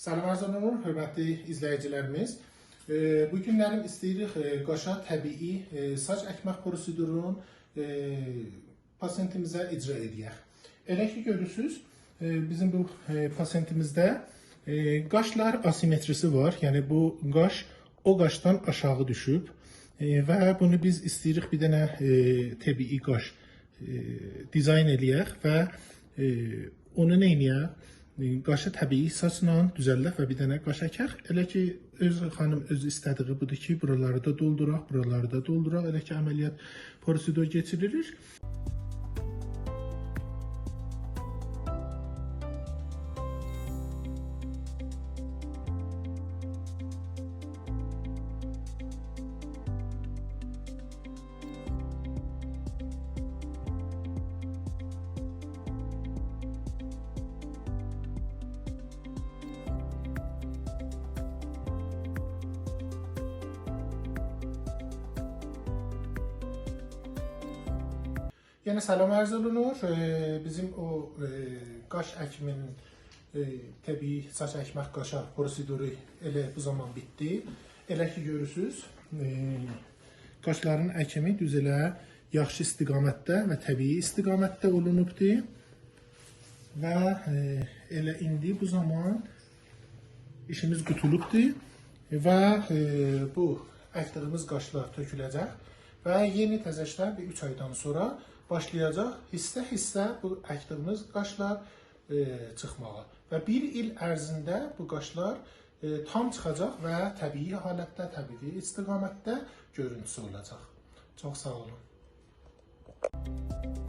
Salam arz olunur, hörmətli izləyicilərimiz. E, Bu günlərim istəyirik e, qaşa təbii e, saç əkmək prosedurunun pasientimizə icra edək. Elə ki görürsüz, e, bizim bu pasientimizdə e, qaşlar asimetrisi var. Yəni bu qaş o qaşdan aşağı düşüb və bunu biz istəyirik bir dənə təbii qaş dizayn eləyək və onu nə edək? E, Qaşı təbii saçla düzəldək və bir dənə qaş əkək. Elə ki öz xanım öz istədiyi budur ki, buraları da dolduraq, buraları da dolduraq. Elə ki əməliyyat prosedur keçirilir. Yəni salam arz olunur. Ee, Bizim o e, qaş əkiminin e, təbii saç əkmək qaşa proseduru elə bu zaman bitdi. Elə ki görürsüz, e, qaşların əkimi düz elə yaxşı istiqamətdə və təbii istiqamətdə olunubdur. Və e, elə indi bu zaman işimiz qutulubdur və e, bu əkdiyimiz qaşlar töküləcək və yeni təzəşlər bir 3 aydan sonra başlayacaq hissə-hissə bu əkdığımız qaşlar e, çıxmağa və bir il ərzində bu qaşlar e, tam çıxacaq və təbii halətdə, təbii istiqamətdə görüntüsü olacaq. Çox sağ olun. Thank you.